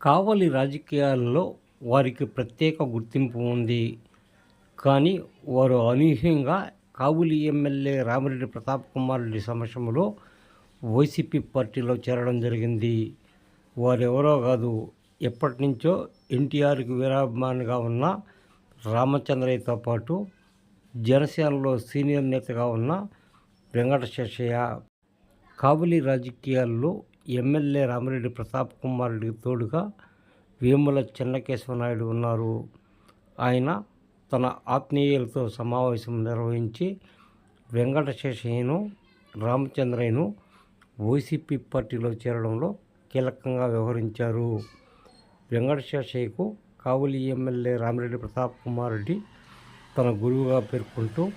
కావలి రాజకీయాల్లో వారికి ప్రత్యేక గుర్తింపు ఉంది. కానీ వారు అనూహ్యంగా కావులి ఎమ్మెల్యే రామిరెడ్డి ప్రతాప్ కుమార్ రెడ్డి సమక్షంలో వైసీపీ పార్టీలో చేరడం జరిగింది. వారెవరో కాదు ఎప్పటి నుంచో ఎన్టీఆర్కి వీరాభిమానిగా ఉన్న రామచంద్రయ్యతో పాటు జనసేనలో సీనియర్ నేతగా ఉన్న వెంకట శేషయ్య కావలి రాజకీయాల్లో ఎమ్మెల్యే రామిరెడ్డి ప్రతాప్ కుమార్ రెడ్డికి తోడుగా వేముల చెన్నకేశవ నాయుడు ఉన్నారు. ఆయన తన ఆత్మీయులతో సమావేశం నిర్వహించి వెంకటశేషయ్యను రామచంద్రయ్యను వైసీపీ పార్టీలో చేరడంలో కీలకంగా వ్యవహరించారు. వెంకటశేషయ్యకు కావులి కావలి ఎమ్మెల్యే రామిరెడ్డి ప్రతాప్ కుమార్ రెడ్డి తన గురువుగా పేర్కొంటూ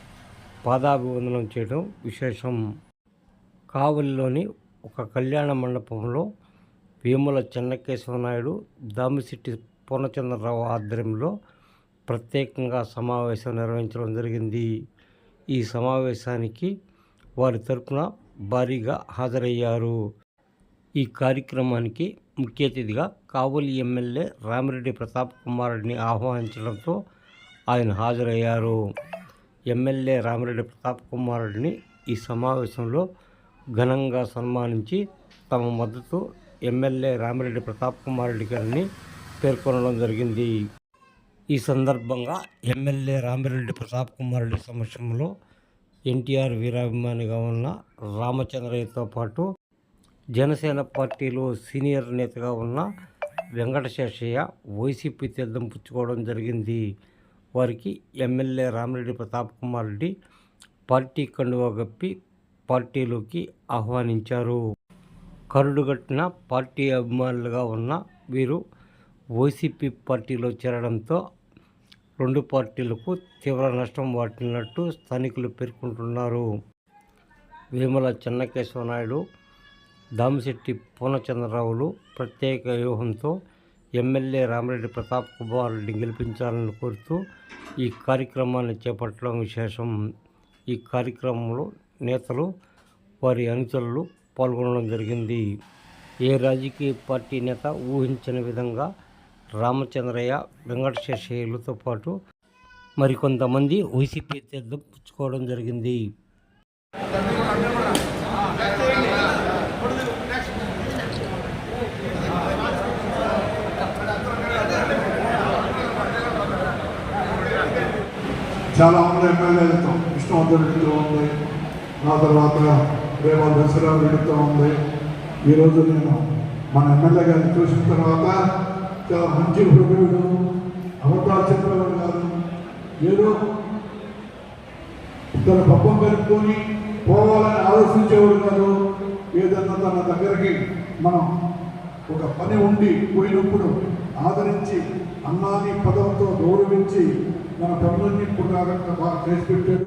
పాదాభివందనం చేయడం విశేషం. కావలిలోని ఒక కళ్యాణ మండపంలో వేముల చెన్నకేశవ నాయుడు దామిశెట్టి పూర్ణచంద్రరావు ఆధ్వర్యంలో ప్రత్యేకంగా సమావేశం నిర్వహించడం జరిగింది. ఈ సమావేశానికి వారి తరపున భారీగా హాజరయ్యారు. ఈ కార్యక్రమానికి ముఖ్య అతిథిగా కావలి ఎమ్మెల్యే రామిరెడ్డి ప్రతాప్ కుమారుడిని ఆహ్వానించడంతో ఆయన హాజరయ్యారు. ఎమ్మెల్యే రామిరెడ్డి ప్రతాప్ కుమారుడిని ఈ సమావేశంలో ఘనంగా సన్మానించి తమ మద్దతు ఎమ్మెల్యే రామిరెడ్డి ప్రతాప్ కుమార్ రెడ్డి గారిని పేర్కొనడం జరిగింది. ఈ సందర్భంగా ఎమ్మెల్యే రామిరెడ్డి ప్రతాప్ కుమార్ రెడ్డి సమక్షంలో ఎన్టీఆర్ వీరాభిమానిగా ఉన్న రామచంద్రయ్యతో పాటు జనసేన పార్టీలో సీనియర్ నేతగా ఉన్న వెంకటశేషయ్య వైసీపీ తీర్థం పుచ్చుకోవడం జరిగింది. వారికి ఎమ్మెల్యే రామిరెడ్డి ప్రతాప్ కుమార్ రెడ్డి పార్టీ కండువా గప్పి పార్టీలోకి ఆహ్వానించారు. కరుడుగట్టిన పార్టీ అభిమానులుగా ఉన్న వీరు వైసీపీ పార్టీలో చేరడంతో రెండు పార్టీలకు తీవ్ర నష్టం వాటిల్లినట్టు స్థానికులు పేర్కొంటున్నారు. వేముల చెన్నకేశవ నాయుడు దామిశెట్టి పూర్ణచంద్రరావులు ప్రత్యేక వ్యూహంతో ఎమ్మెల్యే రామిరెడ్డి ప్రతాప్ కుమార్ రెడ్డి గెలిపించాలని కోరుతూ ఈ కార్యక్రమాన్ని చేపట్టడం విశేషం. ఈ కార్యక్రమంలో నేతలు వారి అనుచరులు పాల్గొనడం జరిగింది. ఏ రాజకీయ పార్టీ నేత ఊహించిన విధంగా రామచంద్రయ్య వెంకటశేషయ్యలతో పాటు మరికొంతమంది వైసీపీ తీర్థం పుచ్చుకోవడం జరిగింది. చాలా మంది ఎమ్మెల్యేలతో ఇష్టం రెడ్డితో ఉంది. ఆ తర్వాత రేవా దసరా వెళుతూ ఉంది. ఈరోజు నేను మన ఎమ్మెల్యే గారిని చూసిన తర్వాత చాలా మంచి హృదయుడు అవతార చెప్పేవాడు కాదు ఏదో తన పప్పం కలుపుకొని పోవాలని ఆలోచించేవాడు కాదు. ఏదన్నా తన దగ్గరికి మనం ఒక పని ఉండి పోయినప్పుడు ఆదరించి అన్నాన్ని పదంతో గౌరవించి మన పనులన్నీ పునరాగంగా బాగా చేసి పెట్టాడు.